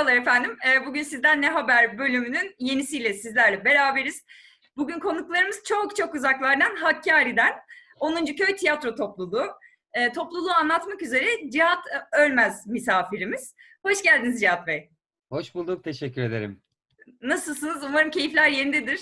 Merhabalar efendim. Ee, Bugün sizden Ne Haber bölümünün yenisiyle sizlerle beraberiz. Bugün konuklarımız çok çok uzaklardan Hakkari'den 10. Köy Tiyatro Topluluğu. Ee, Topluluğu anlatmak üzere Cihat Ölmez misafirimiz. Hoş geldiniz Cihat Bey. Hoş bulduk, teşekkür ederim. Nasılsınız? Umarım keyifler yerindedir.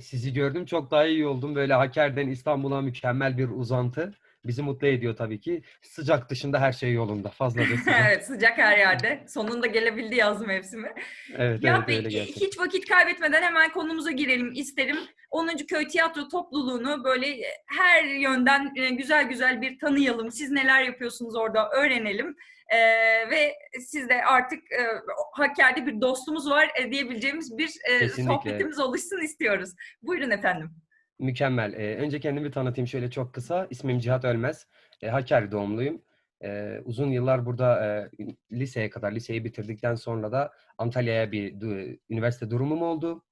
Sizi gördüm, çok daha iyi oldum. Böyle Hakkari'den İstanbul'a mükemmel bir uzantı. Bizi mutlu ediyor tabii ki. Sıcak dışında her şey yolunda. Fazlaca sıcak. evet sıcak her yerde. Sonunda gelebildi yaz mevsimi. evet, Cihat evet Bey öyle gerçekten. hiç vakit kaybetmeden hemen konumuza girelim isterim. 10. Köy Tiyatro Topluluğunu böyle her yönden e, güzel güzel bir tanıyalım. Siz neler yapıyorsunuz orada öğrenelim. Ee, ve siz de artık e, Hakkari'de bir dostumuz var e, diyebileceğimiz bir e, Kesinlikle. sohbetimiz oluşsun istiyoruz. Buyurun efendim. Mükemmel. Ee, önce kendimi tanıtayım şöyle çok kısa. İsmim Cihat Ölmez. Ee, Hakkari doğumluyum. Ee, uzun yıllar burada e, liseye kadar, liseyi bitirdikten sonra da Antalya'ya bir du- üniversite durumum oldu.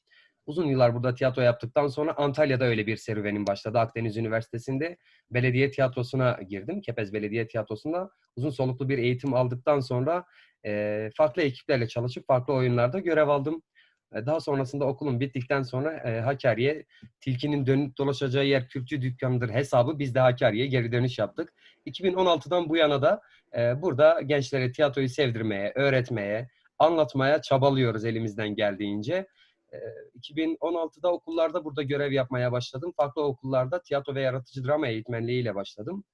Uzun yıllar burada tiyatro yaptıktan sonra Antalya'da öyle bir serüvenim başladı. Akdeniz Üniversitesi'nde belediye tiyatrosuna girdim. Kepez Belediye Tiyatrosu'nda uzun soluklu bir eğitim aldıktan sonra e, farklı ekiplerle çalışıp farklı oyunlarda görev aldım. E, Daha sonrasında okulum bittikten sonra e, Hakkari'ye Tilkinin dönüp dolaşacağı yer Kürtçü dükkanıdır hesabı biz de Hakkari'ye geri dönüş yaptık. 2016'dan bu yana da e, burada gençlere tiyatroyu sevdirmeye, öğretmeye, anlatmaya çabalıyoruz elimizden geldiğince. E, 2016'da okullarda burada görev yapmaya başladım. Farklı okullarda tiyatro ve yaratıcı drama eğitmenliğiyle başladım.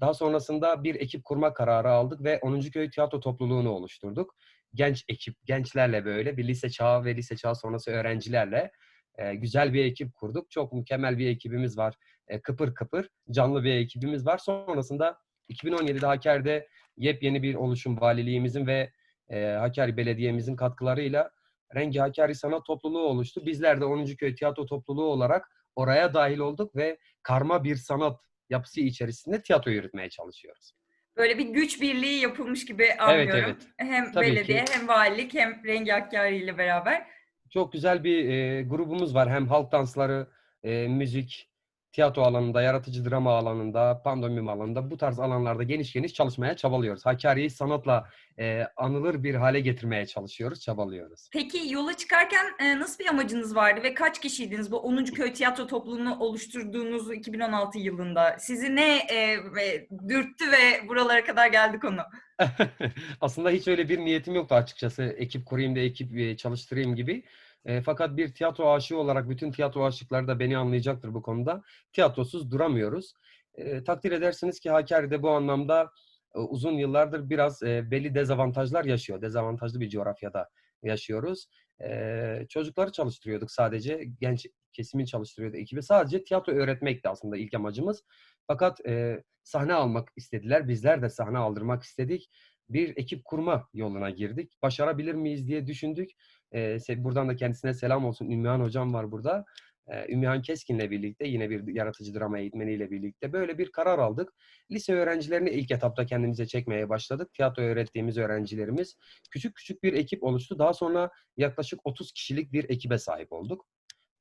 Daha sonrasında bir ekip kurma kararı aldık ve 10. Köy Tiyatro Topluluğunu oluşturduk. Genç ekip, gençlerle böyle bir lise çağı ve lise çağı sonrası öğrencilerle e, güzel bir ekip kurduk. Çok mükemmel bir ekibimiz var. E, kıpır kıpır canlı bir ekibimiz var. Sonrasında 2017'de Hakkari'de yepyeni bir oluşum valiliğimizin ve e, Hakkari Belediye'mizin katkılarıyla Rengi Hakkari Sanat Topluluğu oluştu. Bizler de 10. Köy Tiyatro Topluluğu olarak oraya dahil olduk ve karma bir sanat yapısı içerisinde tiyatro yürütmeye çalışıyoruz. Böyle bir güç birliği yapılmış gibi anlıyorum. evet. Hem Tabii belediye ki. hem valilik hem Rengi Hakkari ile beraber. Çok güzel bir e, grubumuz var. Hem halk dansları, e, müzik, tiyatro alanında, yaratıcı drama alanında, pandomim alanında bu tarz alanlarda geniş geniş çalışmaya çabalıyoruz. Hakkari'yi sanatla e, anılır bir hale getirmeye çalışıyoruz, çabalıyoruz. Peki yola çıkarken e, nasıl bir amacınız vardı ve kaç kişiydiniz bu 10. Köy Tiyatro Topluluğunu oluşturduğunuz 2016 yılında? Sizi ne e, e, dürttü ve buralara kadar geldi konu? Aslında hiç öyle bir niyetim yoktu açıkçası. Ekip kurayım da ekip e, çalıştırayım gibi. E, fakat bir tiyatro aşığı olarak bütün tiyatro aşıkları da beni anlayacaktır bu konuda. Tiyatrosuz duramıyoruz. E, takdir edersiniz ki Hakkari'de bu anlamda e, uzun yıllardır biraz e, belli dezavantajlar yaşıyor. Dezavantajlı bir coğrafyada yaşıyoruz. E, çocukları çalıştırıyorduk sadece. Genç kesimi çalıştırıyordu ekibi. Sadece tiyatro öğretmekti aslında ilk amacımız. Fakat e, sahne almak istediler. Bizler de sahne aldırmak istedik. Bir ekip kurma yoluna girdik. Başarabilir miyiz diye düşündük. E, buradan da kendisine selam olsun. Ümmühan hocam var burada. E, Ümmühan Keskin'le birlikte yine bir yaratıcı drama eğitmeniyle birlikte böyle bir karar aldık. Lise öğrencilerini ilk etapta kendimize çekmeye başladık. Tiyatro öğrettiğimiz öğrencilerimiz. Küçük küçük bir ekip oluştu. Daha sonra yaklaşık 30 kişilik bir ekibe sahip olduk.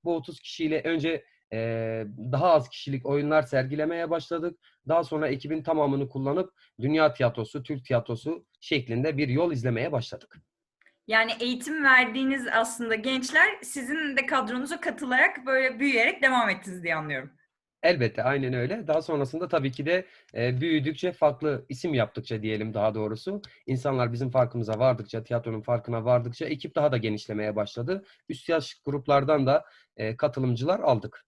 Bu 30 kişiyle önce daha az kişilik oyunlar sergilemeye başladık. Daha sonra ekibin tamamını kullanıp dünya tiyatrosu, Türk tiyatrosu şeklinde bir yol izlemeye başladık. Yani eğitim verdiğiniz aslında gençler sizin de kadronuza katılarak böyle büyüyerek devam ettiniz diye anlıyorum. Elbette aynen öyle. Daha sonrasında tabii ki de e, büyüdükçe farklı isim yaptıkça diyelim daha doğrusu. insanlar bizim farkımıza vardıkça, tiyatronun farkına vardıkça ekip daha da genişlemeye başladı. Üst yaş gruplardan da e, katılımcılar aldık.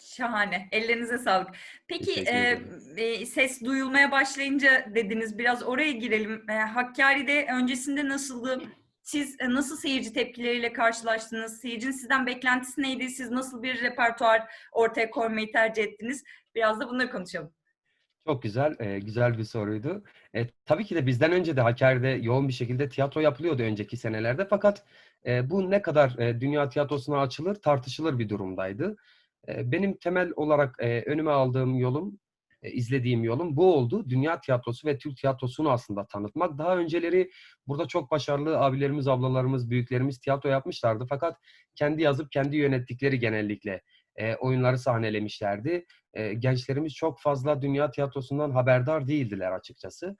Şahane. Ellerinize sağlık. Peki e, e, ses duyulmaya başlayınca dediniz biraz oraya girelim. E, Hakkari'de öncesinde nasıldı? Siz e, nasıl seyirci tepkileriyle karşılaştınız? Seyircinin sizden beklentisi neydi? Siz nasıl bir repertuar ortaya koymayı tercih ettiniz? Biraz da bunları konuşalım. Çok güzel, e, güzel bir soruydu. E, tabii ki de bizden önce de Hakkari'de yoğun bir şekilde tiyatro yapılıyordu önceki senelerde. Fakat e, bu ne kadar e, dünya tiyatrosuna açılır, tartışılır bir durumdaydı. Benim temel olarak önüme aldığım yolum, izlediğim yolum bu oldu. Dünya tiyatrosu ve Türk tiyatrosunu aslında tanıtmak. Daha önceleri burada çok başarılı abilerimiz, ablalarımız, büyüklerimiz tiyatro yapmışlardı. Fakat kendi yazıp kendi yönettikleri genellikle oyunları sahnelemişlerdi. Gençlerimiz çok fazla dünya tiyatrosundan haberdar değildiler açıkçası.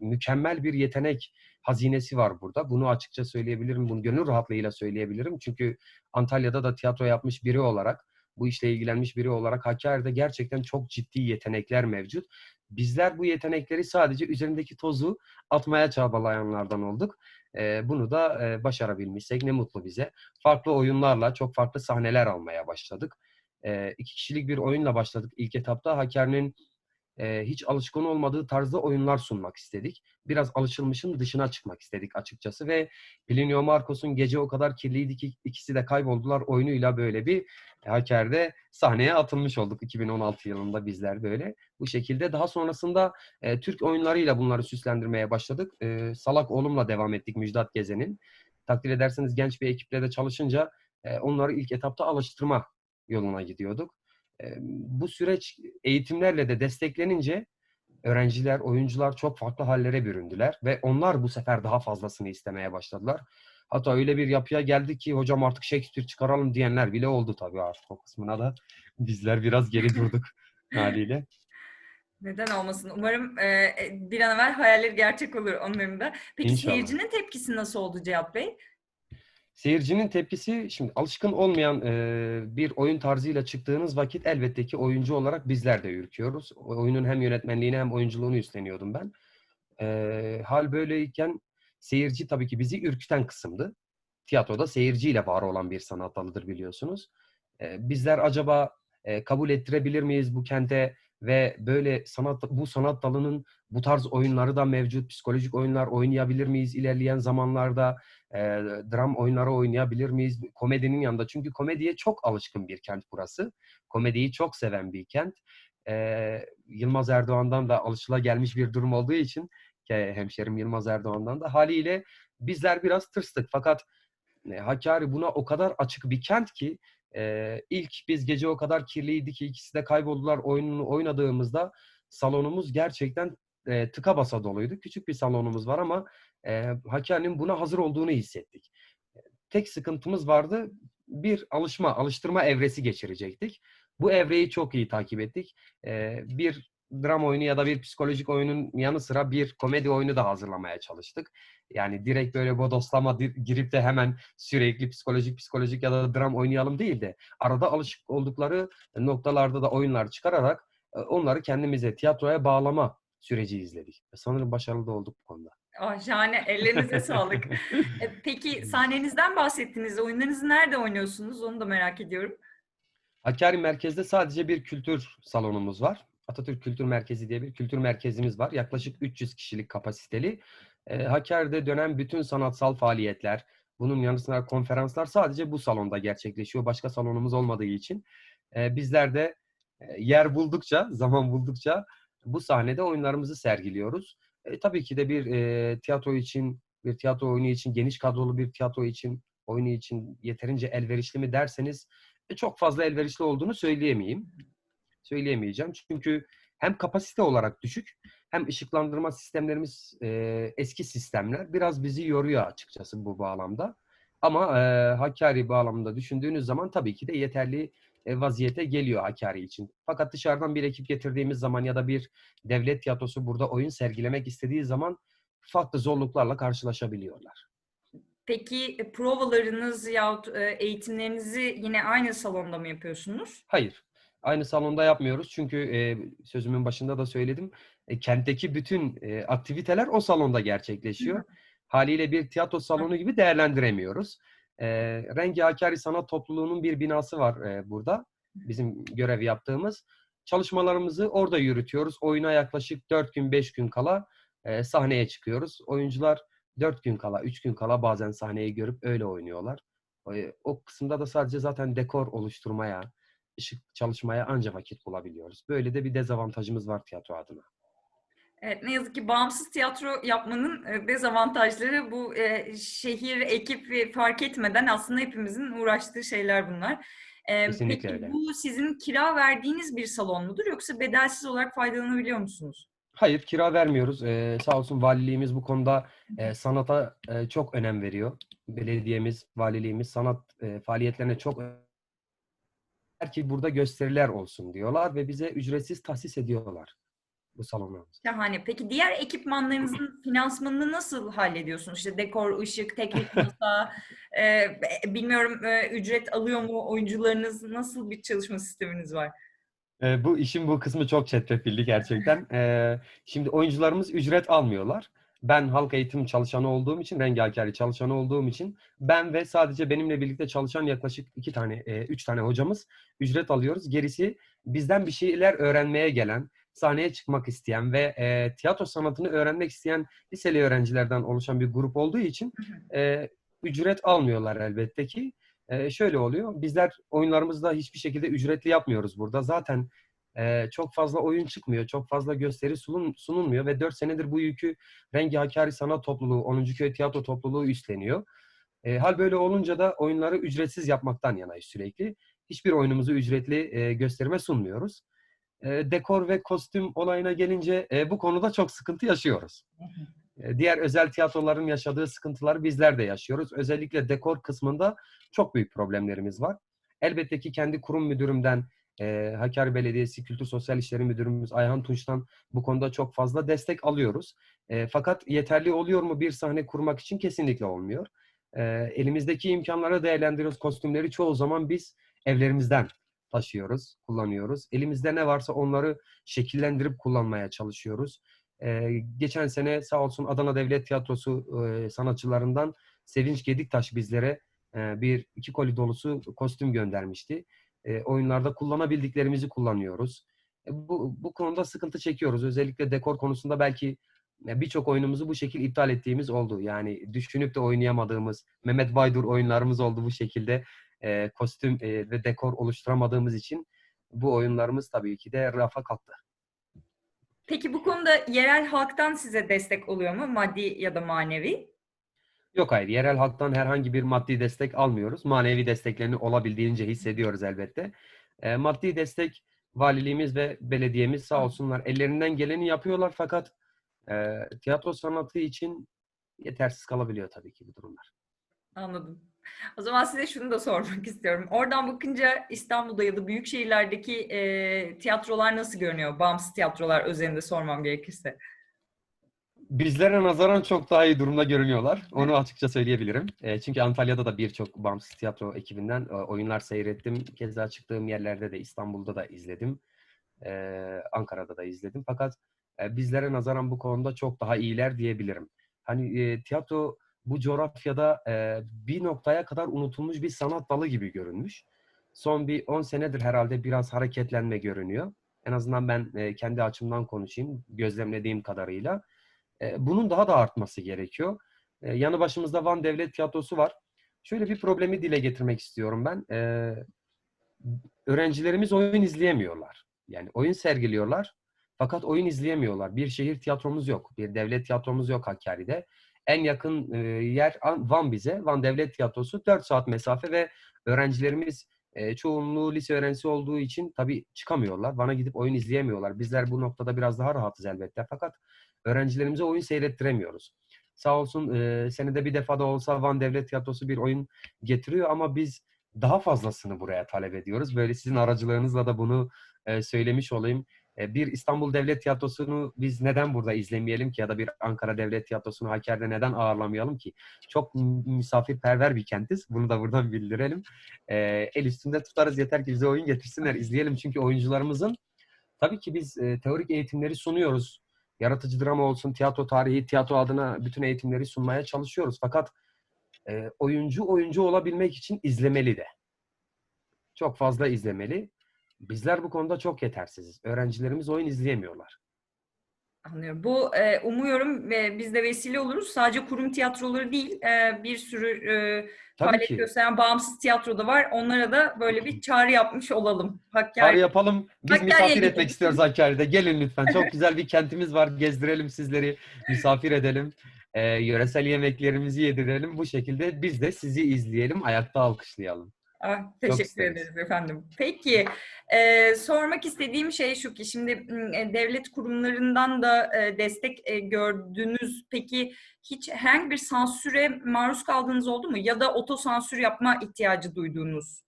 Mükemmel bir yetenek hazinesi var burada. Bunu açıkça söyleyebilirim. Bunu gönül rahatlığıyla söyleyebilirim. Çünkü Antalya'da da tiyatro yapmış biri olarak, bu işle ilgilenmiş biri olarak Hakkari'de gerçekten çok ciddi yetenekler mevcut. Bizler bu yetenekleri sadece üzerindeki tozu atmaya çabalayanlardan olduk. E, bunu da e, başarabilmişsek ne mutlu bize. Farklı oyunlarla çok farklı sahneler almaya başladık. E, iki kişilik bir oyunla başladık ilk etapta. Hakkari'nin e, hiç alışkın olmadığı tarzda oyunlar sunmak istedik. Biraz alışılmışın dışına çıkmak istedik açıkçası ve Plinio Marcos'un Gece O Kadar Kirliydi ki ikisi de kayboldular oyunuyla böyle bir Hakkari'de sahneye atılmış olduk 2016 yılında bizler böyle. Bu şekilde daha sonrasında e, Türk oyunlarıyla bunları süslendirmeye başladık. E, Salak Oğlum'la devam ettik Müjdat Gezen'in. Takdir ederseniz genç bir ekiple de çalışınca e, onları ilk etapta alıştırma yoluna gidiyorduk. Bu süreç eğitimlerle de desteklenince öğrenciler, oyuncular çok farklı hallere büründüler ve onlar bu sefer daha fazlasını istemeye başladılar. Hatta öyle bir yapıya geldi ki hocam artık Shakespeare çıkaralım diyenler bile oldu tabii artık o kısmına da bizler biraz geri durduk haliyle. Neden olmasın? Umarım e, bir an evvel hayalleri gerçek olur onların da. Peki İnşallah. seyircinin tepkisi nasıl oldu Cihat Bey? Seyircinin tepkisi şimdi alışkın olmayan e, bir oyun tarzıyla çıktığınız vakit elbette ki oyuncu olarak bizler de ürküyoruz. Oyunun hem yönetmenliğini hem oyunculuğunu üstleniyordum ben. E, hal böyleyken seyirci tabii ki bizi ürküten kısımdı. Tiyatroda seyirciyle var olan bir sanat dalıdır biliyorsunuz. E, bizler acaba e, kabul ettirebilir miyiz bu kente ve böyle sanat bu sanat dalının bu tarz oyunları da mevcut. Psikolojik oyunlar oynayabilir miyiz ilerleyen zamanlarda? E, dram oyunları oynayabilir miyiz? Komedinin yanında. Çünkü komediye çok alışkın bir kent burası. Komediyi çok seven bir kent. E, Yılmaz Erdoğan'dan da alışılagelmiş bir durum olduğu için hemşerim Yılmaz Erdoğan'dan da haliyle bizler biraz tırstık. Fakat e, Hakkari buna o kadar açık bir kent ki e, ilk biz gece o kadar kirliydi ki ikisi de kayboldular oyununu oynadığımızda salonumuz gerçekten e, tıka basa doluydu. Küçük bir salonumuz var ama e, Hakkari'nin buna hazır olduğunu hissettik. Tek sıkıntımız vardı. Bir alışma, alıştırma evresi geçirecektik. Bu evreyi çok iyi takip ettik. E, bir dram oyunu ya da bir psikolojik oyunun yanı sıra bir komedi oyunu da hazırlamaya çalıştık. Yani direkt böyle bodoslama girip de hemen sürekli psikolojik psikolojik ya da dram oynayalım değil de arada alışık oldukları noktalarda da oyunlar çıkararak e, onları kendimize tiyatroya bağlama süreci izledik. Sanırım başarılı da olduk bu konuda. Ah, şahane. Ellerinize sağlık. E, Peki sahnenizden bahsettiniz. Oyunlarınızı nerede oynuyorsunuz? Onu da merak ediyorum. Hakkari merkezde sadece bir kültür salonumuz var. Atatürk Kültür Merkezi diye bir kültür merkezimiz var. Yaklaşık 300 kişilik kapasiteli. E, Hakkari'de dönen bütün sanatsal faaliyetler, bunun yanı sıra konferanslar sadece bu salonda gerçekleşiyor. Başka salonumuz olmadığı için. E, bizler de e, yer buldukça, zaman buldukça bu sahnede oyunlarımızı sergiliyoruz. E, tabii ki de bir e, tiyatro için, bir tiyatro oyunu için, geniş kadrolu bir tiyatro için, oyunu için yeterince elverişli mi derseniz e, çok fazla elverişli olduğunu söyleyemeyeyim. Söyleyemeyeceğim. Çünkü hem kapasite olarak düşük hem ışıklandırma sistemlerimiz e, eski sistemler. Biraz bizi yoruyor açıkçası bu bağlamda. Ama e, Hakkari bağlamında düşündüğünüz zaman tabii ki de yeterli e, vaziyete geliyor Hakkari için. Fakat dışarıdan bir ekip getirdiğimiz zaman ya da bir devlet tiyatrosu burada oyun sergilemek istediği zaman farklı zorluklarla karşılaşabiliyorlar. Peki e, provalarınız yahut e, eğitimlerinizi yine aynı salonda mı yapıyorsunuz? Hayır. Aynı salonda yapmıyoruz. Çünkü e, sözümün başında da söyledim. E, kentteki bütün e, aktiviteler o salonda gerçekleşiyor. Haliyle bir tiyatro salonu gibi değerlendiremiyoruz. E, Rengi Hakkari Sanat Topluluğu'nun bir binası var e, burada. Bizim görev yaptığımız. Çalışmalarımızı orada yürütüyoruz. Oyuna yaklaşık 4 gün 5 gün kala e, sahneye çıkıyoruz. Oyuncular 4 gün kala 3 gün kala bazen sahneyi görüp öyle oynuyorlar. E, o kısımda da sadece zaten dekor oluşturmaya, ışık çalışmaya anca vakit bulabiliyoruz. Böyle de bir dezavantajımız var tiyatro adına. Evet, ne yazık ki bağımsız tiyatro yapmanın e, dezavantajları bu e, şehir, ekip ve fark etmeden aslında hepimizin uğraştığı şeyler bunlar. E, Kesinlikle peki öyle. bu sizin kira verdiğiniz bir salon mudur yoksa bedelsiz olarak faydalanabiliyor musunuz? Hayır, kira vermiyoruz. Ee, sağ olsun valiliğimiz bu konuda e, sanata e, çok önem veriyor. Belediyemiz, valiliğimiz sanat e, faaliyetlerine çok ki burada gösteriler olsun diyorlar ve bize ücretsiz tahsis ediyorlar bu salonlarımızı. Şahane. Peki diğer ekipmanlarınızın finansmanını nasıl hallediyorsunuz? İşte dekor, ışık, teknik masa, e, bilmiyorum e, ücret alıyor mu oyuncularınız? Nasıl bir çalışma sisteminiz var? Ee, bu işin bu kısmı çok çetrefilli gerçekten. Ee, şimdi oyuncularımız ücret almıyorlar. Ben halk eğitim çalışanı olduğum için, Rengakari çalışanı olduğum için ben ve sadece benimle birlikte çalışan yaklaşık iki tane, e, üç tane hocamız ücret alıyoruz. Gerisi bizden bir şeyler öğrenmeye gelen, sahneye çıkmak isteyen ve e, tiyatro sanatını öğrenmek isteyen liseli öğrencilerden oluşan bir grup olduğu için e, ücret almıyorlar elbette ki. E, şöyle oluyor, bizler oyunlarımızda hiçbir şekilde ücretli yapmıyoruz burada. Zaten e, çok fazla oyun çıkmıyor, çok fazla gösteri sunun, sunulmuyor ve 4 senedir bu yükü Rengi Hakkari Sanat Topluluğu, 10. Köy Tiyatro Topluluğu üstleniyor. E, hal böyle olunca da oyunları ücretsiz yapmaktan yanayız sürekli. Hiçbir oyunumuzu ücretli e, gösterime sunmuyoruz. E, dekor ve kostüm olayına gelince e, bu konuda çok sıkıntı yaşıyoruz. E, Diğer özel tiyatroların yaşadığı sıkıntıları bizler de yaşıyoruz. Özellikle dekor kısmında çok büyük problemlerimiz var. Elbette ki kendi kurum müdürümden, e, Hakkari Belediyesi Kültür Sosyal İşleri Müdürümüz Ayhan Tunç'tan bu konuda çok fazla destek alıyoruz. E, fakat yeterli oluyor mu bir sahne kurmak için? Kesinlikle olmuyor. E, elimizdeki imkanları değerlendiriyoruz. Kostümleri çoğu zaman biz evlerimizden taşıyoruz, kullanıyoruz. Elimizde ne varsa onları şekillendirip kullanmaya çalışıyoruz. Ee, geçen sene sağ olsun Adana Devlet Tiyatrosu e, sanatçılarından Sevinç Gediktaş bizlere e, bir iki koli dolusu kostüm göndermişti. E, oyunlarda kullanabildiklerimizi kullanıyoruz. E, bu, bu konuda sıkıntı çekiyoruz. Özellikle dekor konusunda belki e, birçok oyunumuzu bu şekil iptal ettiğimiz oldu. Yani düşünüp de oynayamadığımız, Mehmet Baydur oyunlarımız oldu bu şekilde. E, kostüm e, ve dekor oluşturamadığımız için bu oyunlarımız tabii ki de rafa kalktı. Peki bu konuda yerel halktan size destek oluyor mu? Maddi ya da manevi? Yok hayır. Yerel halktan herhangi bir maddi destek almıyoruz. Manevi desteklerini olabildiğince hissediyoruz elbette. E, maddi destek valiliğimiz ve belediyemiz sağ olsunlar ellerinden geleni yapıyorlar fakat e, tiyatro sanatı için yetersiz kalabiliyor tabii ki bu durumlar. Anladım. O zaman size şunu da sormak istiyorum. Oradan bakınca İstanbul'da ya da büyük şehirlerdeki e, tiyatrolar nasıl görünüyor? Bağımsız tiyatrolar özelinde sormam gerekirse. Bizlere nazaran çok daha iyi durumda görünüyorlar. Onu açıkça söyleyebilirim. E, çünkü Antalya'da da birçok bağımsız tiyatro ekibinden e, oyunlar seyrettim. Keza çıktığım yerlerde de İstanbul'da da izledim. E, Ankara'da da izledim. Fakat e, bizlere nazaran bu konuda çok daha iyiler diyebilirim. Hani e, tiyatro bu coğrafyada e, bir noktaya kadar unutulmuş bir sanat dalı gibi görünmüş. Son bir 10 senedir herhalde biraz hareketlenme görünüyor. En azından ben e, kendi açımdan konuşayım, gözlemlediğim kadarıyla. E, bunun daha da artması gerekiyor. E, yanı başımızda Van Devlet Tiyatrosu var. Şöyle bir problemi dile getirmek istiyorum ben. E, öğrencilerimiz oyun izleyemiyorlar. Yani oyun sergiliyorlar fakat oyun izleyemiyorlar. Bir şehir tiyatromuz yok. Bir devlet tiyatromuz yok Hakkari'de. En yakın e, yer An- Van bize. Van Devlet Tiyatrosu 4 saat mesafe ve öğrencilerimiz e, çoğunluğu lise öğrencisi olduğu için tabii çıkamıyorlar. Van'a gidip oyun izleyemiyorlar. Bizler bu noktada biraz daha rahatız elbette. Fakat öğrencilerimize oyun seyrettiremiyoruz. Sağ olsun e, senede bir defa da olsa Van Devlet Tiyatrosu bir oyun getiriyor ama biz daha fazlasını buraya talep ediyoruz. Böyle sizin aracılığınızla da bunu e, söylemiş olayım. E, bir İstanbul Devlet Tiyatrosu'nu biz neden burada izlemeyelim ki ya da bir Ankara Devlet Tiyatrosu'nu Hakkari'de neden ağırlamayalım ki? Çok misafirperver bir kentiz. Bunu da buradan bildirelim. E, el üstünde tutarız yeter ki bize oyun getirsinler izleyelim. Çünkü oyuncularımızın tabii ki biz e, teorik eğitimleri sunuyoruz. Yaratıcı drama olsun, tiyatro tarihi, tiyatro adına bütün eğitimleri sunmaya çalışıyoruz. Fakat oyuncu oyuncu olabilmek için izlemeli de. Çok fazla izlemeli. Bizler bu konuda çok yetersiziz. Öğrencilerimiz oyun izleyemiyorlar. Anlıyorum. Bu e, umuyorum ve biz de vesile oluruz. Sadece kurum tiyatroları değil, e, bir sürü e, Tabii faaliyet ki. gösteren bağımsız tiyatro da var. Onlara da böyle bir çağrı yapmış olalım. Hakkari. Çağrı yapalım. Biz Hakkari'ye misafir gidelim. etmek istiyoruz Hakkari'de. Gelin lütfen. Çok güzel bir kentimiz var. Gezdirelim sizleri. Misafir edelim. Ee, yöresel yemeklerimizi yedirelim. Bu şekilde biz de sizi izleyelim. Ayakta alkışlayalım. Ah, teşekkür ederiz efendim. Peki, e, sormak istediğim şey şu ki şimdi e, devlet kurumlarından da e, destek e, gördünüz. Peki hiç herhangi bir sansüre maruz kaldığınız oldu mu? Ya da otosansür yapma ihtiyacı duyduğunuz?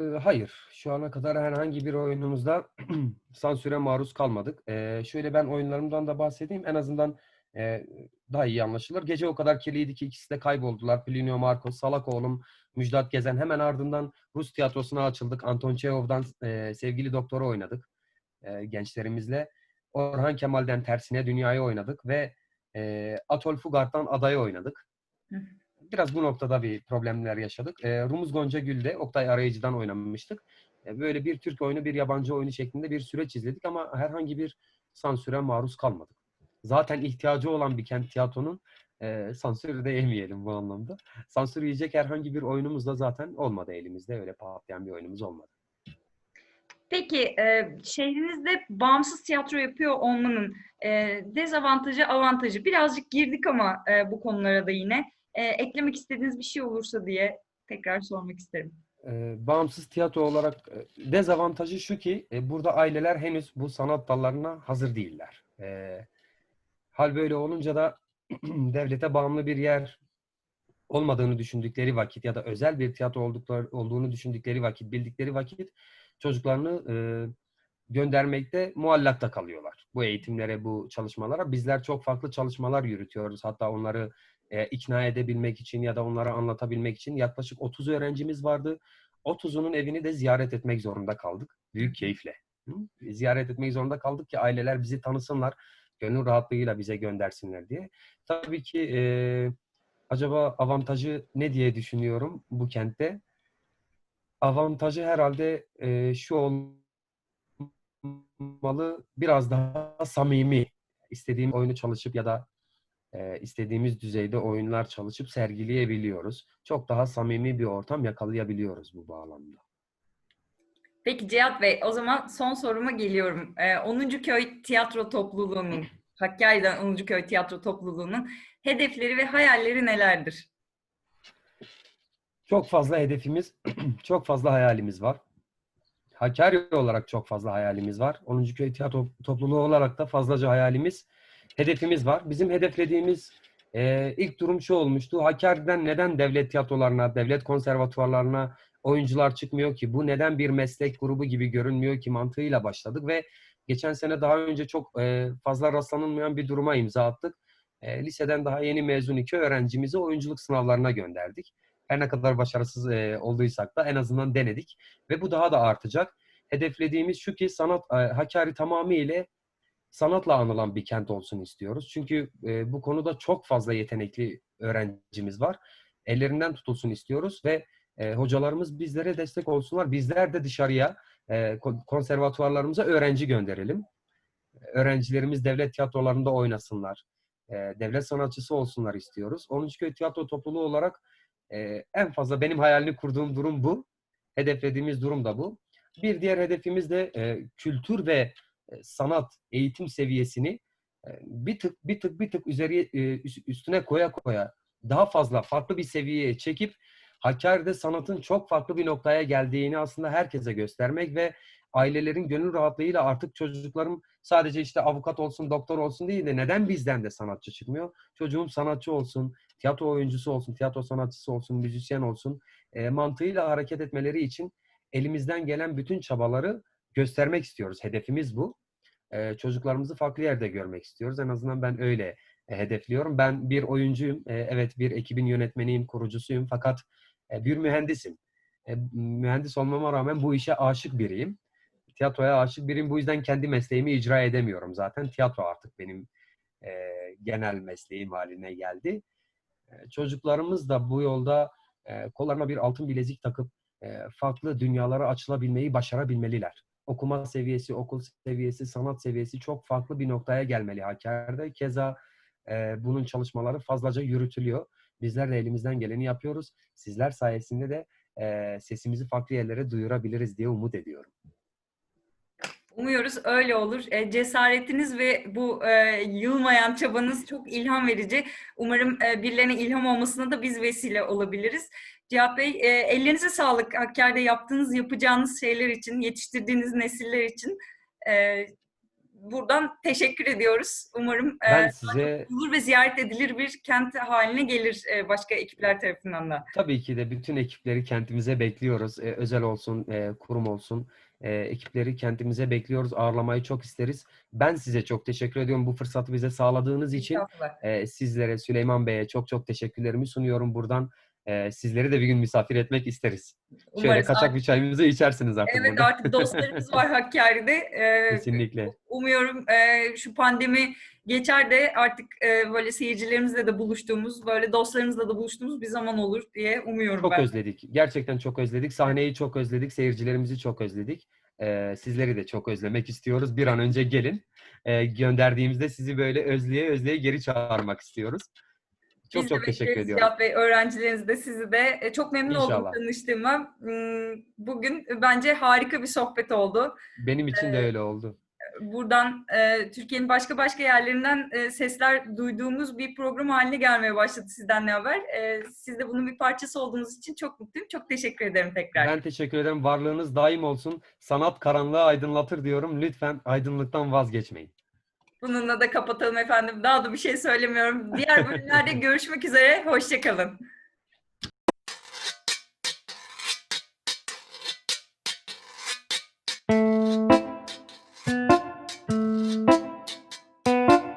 Ee, Hayır, şu ana kadar herhangi bir oyunumuzda sansüre maruz kalmadık. Ee, şöyle ben oyunlarımdan da bahsedeyim. En azından e, daha iyi anlaşılır. Gece o kadar kirliydi ki ikisi de kayboldular. Plinio Marcos, Salak oğlum, Müjdat Gezen. Hemen ardından Rus tiyatrosuna açıldık. Anton Çehov'dan e, Sevgili Doktor'u oynadık e, gençlerimizle. Orhan Kemal'den Tersine Dünya'yı oynadık ve e, Atol Fugart'tan Adayı oynadık. Biraz bu noktada bir problemler yaşadık. E, Rumuz Gonca Gül'de Oktay Arayıcı'dan oynamıştık. E, böyle bir Türk oyunu, bir yabancı oyunu şeklinde bir süreç izledik ama herhangi bir sansüre maruz kalmadık. Zaten ihtiyacı olan bir kent tiyatronun e, sansürü de yemeyelim bu anlamda. Sansür yiyecek herhangi bir oyunumuz da zaten olmadı elimizde. Öyle patlayan bir oyunumuz olmadı. Peki e, şehrinizde bağımsız tiyatro yapıyor olmanın e, dezavantajı, avantajı birazcık girdik ama e, bu konulara da yine E, eklemek istediğiniz bir şey olursa diye tekrar sormak isterim. Ee, bağımsız tiyatro olarak e, dezavantajı şu ki e, burada aileler henüz bu sanat dallarına hazır değiller. E, hal böyle olunca da devlete bağımlı bir yer olmadığını düşündükleri vakit ya da özel bir tiyatro oldukları, olduğunu düşündükleri vakit, bildikleri vakit çocuklarını e, göndermekte muallakta kalıyorlar. Bu eğitimlere, bu çalışmalara. Bizler çok farklı çalışmalar yürütüyoruz. Hatta onları e, ikna edebilmek için ya da onlara anlatabilmek için yaklaşık 30 öğrencimiz vardı. 30'unun evini de ziyaret etmek zorunda kaldık. Büyük keyifle. Hı? Ziyaret etmek zorunda kaldık ki aileler bizi tanısınlar. Gönül rahatlığıyla bize göndersinler diye. Tabii ki e, acaba avantajı ne diye düşünüyorum bu kentte? Avantajı herhalde e, şu olmalı biraz daha samimi. İstediğim oyunu çalışıp ya da e, istediğimiz düzeyde oyunlar çalışıp sergileyebiliyoruz. Çok daha samimi bir ortam yakalayabiliyoruz bu bağlamda. Peki Cihat Bey, o zaman son soruma geliyorum. E, 10. Köy Tiyatro Topluluğu'nun, Hakkari'den 10. Köy Tiyatro Topluluğu'nun hedefleri ve hayalleri nelerdir? Çok fazla hedefimiz, çok fazla hayalimiz var. Hakkari olarak çok fazla hayalimiz var. 10. Köy Tiyatro Topluluğu olarak da fazlaca hayalimiz, hedefimiz var. Bizim hedeflediğimiz e, ilk durum şu olmuştu. Hakkari'den neden devlet tiyatrolarına, devlet konservatuvarlarına oyuncular çıkmıyor ki? Bu neden bir meslek grubu gibi görünmüyor ki mantığıyla başladık ve geçen sene daha önce çok e, fazla rastlanılmayan bir duruma imza attık. E, liseden daha yeni mezun iki öğrencimizi oyunculuk sınavlarına gönderdik. Her ne kadar başarısız e, olduysak da en azından denedik ve bu daha da artacak. Hedeflediğimiz şu ki sanat e, Hakkari tamamıyla sanatla anılan bir kent olsun istiyoruz. Çünkü bu konuda çok fazla yetenekli öğrencimiz var. Ellerinden tutulsun istiyoruz ve e, hocalarımız bizlere destek olsunlar. Bizler de dışarıya e, kon- konservatuvarlarımıza öğrenci gönderelim. Öğrencilerimiz devlet tiyatrolarında oynasınlar. E, devlet sanatçısı olsunlar istiyoruz. 10. Köy Tiyatro Topluluğu olarak e, en fazla benim hayalini kurduğum durum bu. Hedeflediğimiz durum da bu. Bir diğer hedefimiz de e, kültür ve e, sanat eğitim seviyesini bir tık bir tık bir tık üzeri üst- üstüne koya koya daha fazla farklı bir seviyeye çekip Hakkari'de sanatın çok farklı bir noktaya geldiğini aslında herkese göstermek ve ailelerin gönül rahatlığıyla artık çocuklarım sadece işte avukat olsun, doktor olsun değil de neden bizden de sanatçı çıkmıyor? Çocuğum sanatçı olsun, tiyatro oyuncusu olsun, tiyatro sanatçısı olsun, müzisyen olsun e, mantığıyla hareket etmeleri için elimizden gelen bütün çabaları göstermek istiyoruz. Hedefimiz bu. Ee, çocuklarımızı farklı yerde görmek istiyoruz. En azından ben öyle e, hedefliyorum. Ben bir oyuncuyum. E, evet bir ekibin yönetmeniyim, kurucusuyum. Fakat e, bir mühendisim. E, mühendis olmama rağmen bu işe aşık biriyim. Tiyatroya aşık biriyim. Bu yüzden kendi mesleğimi icra edemiyorum zaten. Tiyatro artık benim e, genel mesleğim haline geldi. Çocuklarımız da bu yolda kollarına bir altın bilezik takıp farklı dünyalara açılabilmeyi başarabilmeliler. Okuma seviyesi, okul seviyesi, sanat seviyesi çok farklı bir noktaya gelmeli Hakkari'de. Keza e, bunun çalışmaları fazlaca yürütülüyor. Bizler de elimizden geleni yapıyoruz. Sizler sayesinde de e, sesimizi farklı yerlere duyurabiliriz diye umut ediyorum. Umuyoruz öyle olur. E, cesaretiniz ve bu e, yılmayan çabanız çok ilham verici. Umarım e, birilerine ilham olmasına da biz vesile olabiliriz. Cihat Bey, e, ellerinize sağlık Hakkari'de yaptığınız, yapacağınız şeyler için, yetiştirdiğiniz nesiller için. E, buradan teşekkür ediyoruz. Umarım e, Ben size bulur ve ziyaret edilir bir kent haline gelir e, başka ekipler tarafından da. tabii ki de bütün ekipleri kentimize bekliyoruz. E, özel olsun, e, kurum olsun. E, ekipleri kentimize bekliyoruz. Ağırlamayı çok isteriz. Ben size çok teşekkür ediyorum bu fırsatı bize sağladığınız için. E, sizlere, Süleyman Bey'e çok çok teşekkürlerimi sunuyorum buradan. E, sizleri de bir gün misafir etmek isteriz. Şöyle Umarız kaçak artık- bir çayımızı içersiniz artık Evet burada. artık dostlarımız var Hakkari'de. E, Kesinlikle. Umuyorum e, şu pandemi geçer de artık e, böyle seyircilerimizle de buluştuğumuz, böyle dostlarımızla da buluştuğumuz bir zaman olur diye umuyorum Çok ben. özledik. Gerçekten çok özledik. Sahneyi çok özledik. Seyircilerimizi çok özledik. Ee, sizleri de çok özlemek istiyoruz. Bir an önce gelin. Ee, gönderdiğimizde sizi böyle özleye özleye geri çağırmak istiyoruz. Çok Biz çok teşekkür ediyorum. Cihat Bey, öğrencileriniz de sizi de. E, Çok memnun oldum İnşallah. tanıştığıma. Hmm, Bugün bence harika bir sohbet oldu. Benim için de öyle oldu. Buradan e, Türkiye'nin başka başka yerlerinden e, sesler duyduğumuz bir program haline gelmeye başladı sizden ne haber. E, siz de bunun bir parçası olduğunuz için çok mutluyum. Çok teşekkür ederim tekrar. Ben teşekkür ederim. Varlığınız daim olsun. Sanat karanlığı aydınlatır diyorum. Lütfen aydınlıktan vazgeçmeyin. Bununla da kapatalım efendim. Daha da bir şey söylemiyorum. Diğer bölümlerde görüşmek üzere. Hoşçakalın.